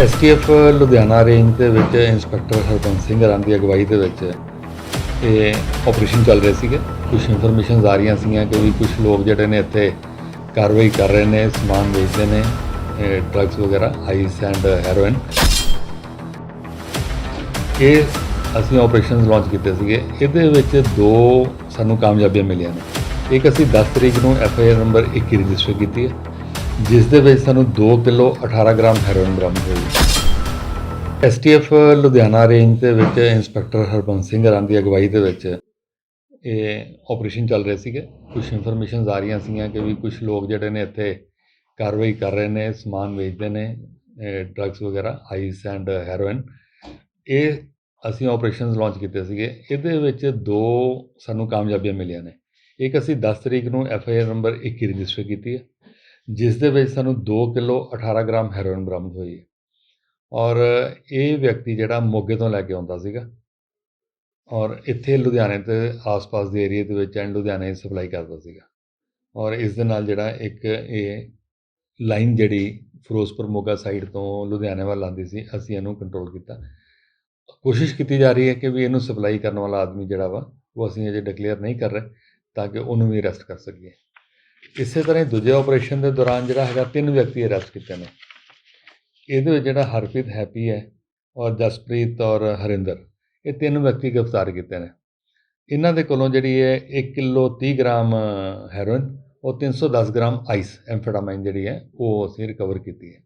STF Ludhiana range ਦੇ ਵਿੱਚ inspector Harbans Singh Ram ਦੀ ਅਗਵਾਈ ਦੇ ਵਿੱਚ ਇਹ ਆਪਰੇਸ਼ਨ ਚੱਲ ਰਿਹਾ ਸੀਗਾ। ਕੁਝ ਇਨਫੋਰਮੇਸ਼ਨਸ ਆ ਰਹੀਆਂ ਸੀਗੀਆਂ ਕਿ ਵੀ ਕੁਝ ਲੋਕ ਜਿਹੜੇ ਨੇ ਇੱਥੇ ਕਾਰਵਾਈ ਕਰ ਰਹੇ ਨੇ, ਸਮਾਨ ਵੇਚਦੇ ਨੇ ਡਰੱਗਸ ਵਗੈਰਾ ਆਈਸ ਐਂਡ ਹੈਰੋਇਨ ਇਹ ਅਸੀਂ ਆਪਰੇਸ਼ਨਸ ਲਾਂਚ ਕੀਤੇ ਸੀਗੇ। ਇਹਦੇ ਵਿੱਚ ਦੋ ਸਾਨੂੰ ਕਾਮਯਾਬੀਆਂ ਮਿਲੀਆਂ ਨੇ। ਇੱਕ ਅਸੀਂ 10 ਤਰੀਕ ਨੂੰ F I R number 21 register ਕੀਤੀ ਹੈ। ਜਿਸ ਦੇ ਵਿੱਚ ਸਾਨੂੰ 2 ਕਿਲੋ 18 ਗ੍ਰਾਮ ਹੈਰੋਇਨ ਬਰਾਮਦ ਹੋਈ। ਐਸਟੀਐਫ ਲੁਧਿਆਣਾ ਰੇਂਜ ਦੇ ਵਿੱਚ ਇੰਸਪੈਕਟਰ ਹਰਬੰਸ ਸਿੰਘ ਰਾਂ ਦੀ ਅਗਵਾਈ ਦੇ ਵਿੱਚ ਇਹ ਆਪਰੇਸ਼ਨ ਚੱਲ ਰਿਹਾ ਸੀਗਾ। ਕੁਝ ਇਨਫੋਰਮੇਸ਼ਨਸ ਆ ਰਹੀਆਂ ਸੀਗੀਆਂ ਕਿ ਵੀ ਕੁਝ ਲੋਕ ਜਿਹੜੇ ਨੇ ਇੱਥੇ ਕਾਰਵਾਈ ਕਰ ਰਹੇ ਨੇ, ਸਮਾਨ ਵੇਚਦੇ ਨੇ ਡਰੱਗਸ ਵਗੈਰਾ ਆਈਸ ਐਂਡ ਹੈਰੋਇਨ ਇਹ ਅਸੀਂ ਆਪਰੇਸ਼ਨਸ ਲਾਂਚ ਕੀਤੇ ਸੀਗੇ। ਇਹਦੇ ਵਿੱਚ ਦੋ ਸਾਨੂੰ ਕਾਮਯਾਬੀਆਂ ਮਿਲੀਆਂ ਨੇ। ਇੱਕ ਅਸੀਂ 10 ਤਰੀਕ ਨੂੰ F I R number 21 register ਕੀਤੀ ਹੈ। ਜਿਸ ਦੇ ਵਿੱਚ ਸਾਨੂੰ 2 ਕਿਲੋ 18 ਗ੍ਰਾਮ ਹੈਰੋਇਨ ਬਰਾਮਦ ਹੋਈ ਹੈ। ਔਰ ਇਹ ਵਿਅਕਤੀ ਜਿਹੜਾ ਮੋਗੇ ਤੋਂ ਲੈ ਕੇ ਆਉਂਦਾ ਸੀਗਾ, ਔਰ ਇੱਥੇ ਲੁਧਿਆਣੇ ਤੇ ਆਸ-ਪਾਸ ਦੇ ਏਰੀਆ ਦੇ ਵਿੱਚ ਐਂਡ ਲੁਧਿਆਣੇ ਸਪਲਾਈ ਕਰਦਾ ਸੀਗਾ। ਔਰ ਇਸ ਦੇ ਨਾਲ ਜਿਹੜਾ ਇੱਕ ਇਹ ਲਾਈਨ ਜਿਹੜੀ ਫਿਰੋਜ਼ਪੁਰ ਮੋਗਾ ਸਾਈਡ ਤੋਂ ਲੁਧਿਆਣੇ ਵੱਲ ਆਉਂਦੀ ਸੀ, ਅਸੀਂ ਇਹਨੂੰ ਕੰਟਰੋਲ ਕੀਤਾ। ਕੋਸ਼ਿਸ਼ ਕੀਤੀ ਜਾ ਰਹੀ ਹੈ ਕਿ ਵੀ ਇਹਨੂੰ ਸਪਲਾਈ ਕਰਨ ਵਾਲਾ ਆਦਮੀ ਜਿਹੜਾ ਵਾ, ਉਹ ਅਸੀਂ ਅਜੇ ਡਿਕਲੇਅਰ ਨਹੀਂ ਕਰ ਰਹੇ, ਤਾਂ ਕਿ ਉਹਨੂੰ ਵੀ ਅਰੈਸਟ ਕਰ ਸਕੀਏ। ਇਸੇ ਤਰ੍ਹਾਂ ਹੀ ਦੂਜੇ ਆਪਰੇਸ਼ਨ ਦੇ ਦੌਰਾਨ ਜਿਹੜਾ ਹੈਗਾ, ਤਿੰਨ ਵਿਅਕਤੀ ਅਰੈਸਟ ਕੀਤੇ ਨੇ। ਇਹਦੇ ਵਿੱਚ ਜਿਹੜਾ ਹਰਪ੍ਰੀਤ ਹੈਪੀ ਹੈ ਔਰ ਜਸਪ੍ਰੀਤ ਔਰ ਹਰਿੰਦਰ, ਇਹ ਤਿੰਨ ਵਿਅਕਤੀ ਗ੍ਰਿਫਤਾਰ ਕੀਤੇ ਨੇ। ਇਹਨਾਂ ਦੇ ਕੋਲੋਂ ਜਿਹੜੀ ਹੈ 1 ਕਿਲੋ 30 ਗ੍ਰਾਮ ਹੈਰੋਇਨ ਔਰ 310 ਗ੍ਰਾਮ ਆਈਸ ਐਂਫੈਟਾਮਾਈਨ ਜਿਹੜੀ ਹੈ, ਉਹ ਅਸੀਂ ਰਿਕਵਰ ਕੀਤੀ ਹੈ।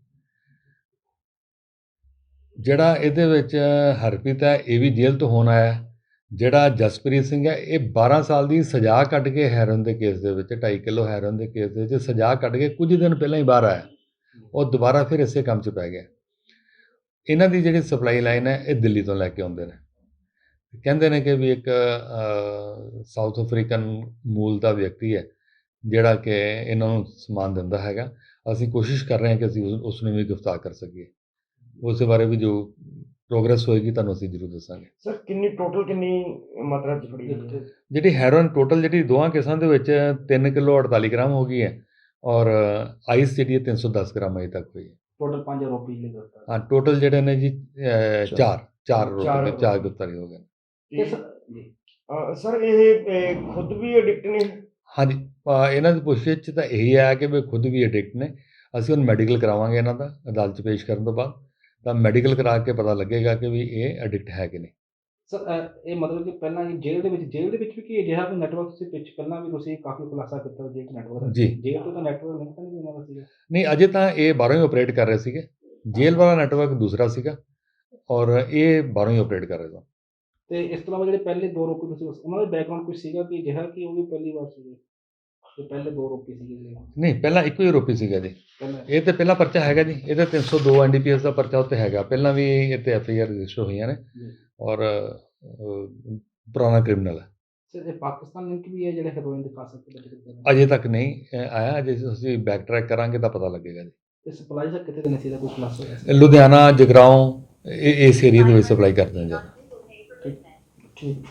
ਜਿਹੜਾ ਇਹਦੇ ਵਿੱਚ ਹਰਪ੍ਰੀਤ ਹੈ, ਇਹ ਵੀ ਜੇਲ੍ਹ ਤੋਂ ਹੋਣ ਆਇਆ ਜਿਹੜਾ ਜਸਪ੍ਰੀਤ ਸਿੰਘ ਹੈ, ਇਹ 12 ਸਾਲ ਦੀ ਸਜ਼ਾ ਕੱਟ ਕੇ ਹੈਰੋਇਨ ਦੇ ਕੇਸ ਦੇ ਵਿੱਚ 2.5 ਕਿਲੋ ਹੈਰੋਇਨ ਦੇ ਕੇਸ ਦੇ ਵਿੱਚ ਸਜ਼ਾ ਕੱਟ ਕੇ ਕੁਝ ਦਿਨ ਪਹਿਲਾਂ ਹੀ ਬਾਹਰ ਆਇਆ। ਉਹ ਦੁਬਾਰਾ ਫਿਰ ਇਸੇ ਕੰਮ 'ਚ ਪੈ ਗਿਆ। ਇਹਨਾਂ ਦੀ ਜਿਹੜੀ ਸਪਲਾਈ ਲਾਈਨ ਹੈ, ਇਹ ਦਿੱਲੀ ਤੋਂ ਲੈ ਕੇ ਆਉਂਦੇ ਨੇ। ਕਹਿੰਦੇ ਨੇ ਕਿ ਵੀ ਇੱਕ ਸਾਊਥ ਅਫਰੀਕਨ ਮੂਲ ਦਾ ਵਿਅਕਤੀ ਹੈ, ਜਿਹੜਾ ਕਿ ਇਹਨਾਂ ਨੂੰ ਸਮਾਨ ਦਿੰਦਾ ਹੈਗਾ। ਅਸੀਂ ਕੋਸ਼ਿਸ਼ ਕਰ ਰਹੇ ਹਾਂ ਕਿ ਅਸੀਂ ਉਸ- ਉਸ ਨੂੰ ਵੀ ਗ੍ਰਿਫਤਾਰ ਕਰ ਸਕੀਏ। ਉਸ ਬਾਰੇ ਵੀ ਜੋ ਪ੍ਰੋਗਰੈਸ ਹੋਏਗੀ ਤੁਹਾਨੂੰ ਅਸੀਂ ਜ਼ਰੂਰ ਦੱਸਾਂਗੇ। ਸਰ ਕਿੰਨੀ ਟੋਟਲ ਕਿੰਨੀ ਮਾਤਰਾ ਚ ਫੜੀ ਹੈ? ਜਿਹੜੀ ਹੈਰੋਇਨ ਟੋਟਲ ਜਿਹੜੀ ਦੋਵਾਂ ਕੇਸਾਂ ਦੇ ਵਿੱਚ 3 ਕਿਲੋ 48 ਗ੍ਰਾਮ ਹੋ ਗਈ ਹੈ ਔਰ ਆਈਸ ਜਿਹੜੀ ਹੈ 310 ਗ੍ਰਾਮ ਅਜੇ ਤੱਕ ਹੋਈ ਹੈ। ਟੋਟਲ ਪੰਜ ਆਰੋਪੀ ਜਿਹੜੇ ਗ੍ਰਿਫਤਾਰ ਹਾਂ ਟੋਟਲ ਜਿਹੜੇ ਨੇ ਜੀ ਅਹ, ਚਾਰ। ਚਾਰ ਚਾਰ। ਗ੍ਰਿਫਤਾਰੀ ਹੋ ਗਏ ਤੇ ਸਰ ਜੀ। ਅਹ ਸਰ ਇਹ ਖੁਦ ਵੀ ਐਡਿਕਟ ਨੇ? ਹਾਂਜੀ ਇਹਨਾਂ ਦੀ ਪੁੱਛਗਿੱਛ 'ਚ ਤਾਂ ਇਹੀ ਹੈ ਕਿ ਵੀ ਖੁਦ ਵੀ ਐਡਿਕਟ ਨੇ। ਅਸੀਂ ਹੁਣ ਮੈਡੀਕਲ ਕਰਾਵਾਂਗੇ ਇਹਨਾਂ ਦਾ ਅਦਾਲਤ 'ਚ ਪੇਸ਼ ਕਰਨ ਤੋਂ ਬਾਅਦ। ਤਾਂ ਮੈਡੀਕਲ ਕਰਾ ਕੇ ਪਤਾ ਲੱਗੇਗਾ ਕਿ ਵੀ ਇਹ ਐਡਿਕਟ ਹੈ ਕਿ ਨਹੀਂ। ਸਰ ਇਹ ਮਤਲਬ ਕਿ ਪਹਿਲਾਂ ਇਹ ਜੇਲ੍ਹ ਦੇ ਵਿੱਚ ਜੇਲ੍ਹ ਦੇ ਵਿੱਚ ਵੀ ਕੀ ਅਜਿਹਾ ਕੋਈ ਨੈਟਵਰਕ ਤੁਸੀਂ ਪਿੱਛ ਪਹਿਲਾਂ ਵੀ ਤੁਸੀਂ ਕਾਫੀ ਖੁਲਾਸਾ ਕੀਤਾ ਜੇਲ੍ਹ ਨੈਟਵਰਕ ਦਾ। ਜੀ। ਜੇਲ੍ਹ ਤੋਂ ਤਾਂ ਨੈਟਵਰਕ ਲਿੰਕ ਤਾਂ ਨਹੀਂ ਉਹਨਾਂ ਦਾ ਸੀਗਾ। ਨਹੀਂ ਅਜੇ ਤਾਂ ਇਹ ਬਾਹਰੋਂ ਹੀ ਆਪਰੇਟ ਕਰ ਰਹੇ ਸੀਗੇ। ਜੇਲ੍ਹ ਵਾਲਾ ਨੈਟਵਰਕ ਦੂਸਰਾ ਸੀਗਾ ਔਰ ਇਹ ਬਾਹਰੋਂ ਹੀ ਆਪਰੇਟ ਕਰ ਰਹੇ ਸਨ। ਤੇ ਇਸ ਤੋਂ ਇਲਾਵਾ ਜਿਹੜੇ ਪਹਿਲੇ ਦੋ ਆਰੋਪੀ ਤੁਸੀਂ ਉਹਨਾਂ ਦਾ ਬੈਕਗ੍ਰਾਉਂਡ ਕੁਝ ਸੀਗਾ ਕਿ ਅਜਿਹਾ ਕਿ ਉਹ ਵੀ ਪਹਿਲੀ ਵਾਰ ਸੀਗੇ? ਪਹਿਲੇ ਦੋ ਆਰੋਪੀ ਸੀਗੇ ਜਿਹੜੇ ਨਹੀਂ ਪਹਿਲਾਂ ਇੱਕੋ ਹੀ ਆਰੋਪੀ ਸੀਗਾ ਜੀ। ਇਹ ਤੇ ਪਹਿਲਾ ਪਰਚਾ ਹੈਗਾ ਜੀ। ਇਹਦੇ 302 ਐਨਡੀਪੀਐਸ ਦਾ ਪਰਚਾ ਉੱਤੇ ਹੈਗਾ। ਪਹਿਲਾਂ ਵੀ ਇੱਥੇ ਐਫਆਈਆਰ ਰਜਿਸਟਰ ਹੋਈਆਂ ਨੇ ਜੀ। ਔਰ ਪੁਰਾਣਾ ਕ੍ਰਿਮੀਨਲ। ਹੈ ਸਰ ਇਹ ਪਾਕਿਸਤਾਨ ਲਿੰਕ ਵੀ ਹੈ ਜਿਹੜੇ ਹੈਰੋਇਨ ਦੇ ਖਾਸ ਕਰਕੇ ਜ਼ਿਕਰ ਕਰਦੇ ਨੇ ਅਜੇ ਤੱਕ ਨਹੀਂ ਆਇਆ। ਅਜੇ ਅਸੀਂ ਬੈਕ ਟਰੈਕ ਕਰਾਂਗੇ ਤਾਂ ਪਤਾ ਲੱਗੇਗਾ ਜੀ। ਤੇ ਸਪਲਾਈ ਸਰ ਕਿਤੇ ਨਹੀਂ ਸੀ ਦਾ ਕੋਈ ਖੁਲਾਸਾ ਹੋਇਆ ਸੀ? ਇਹ ਲੁਧਿਆਣਾ ਜਗਰਾਉਂ ਇਹ ਇਸ ਏਰੀਆ ਦੇ ਵਿੱਚ ਸਪਲਾਈ ਕਰਦੇ ਨੇ ਜੀ। ਠੀਕ।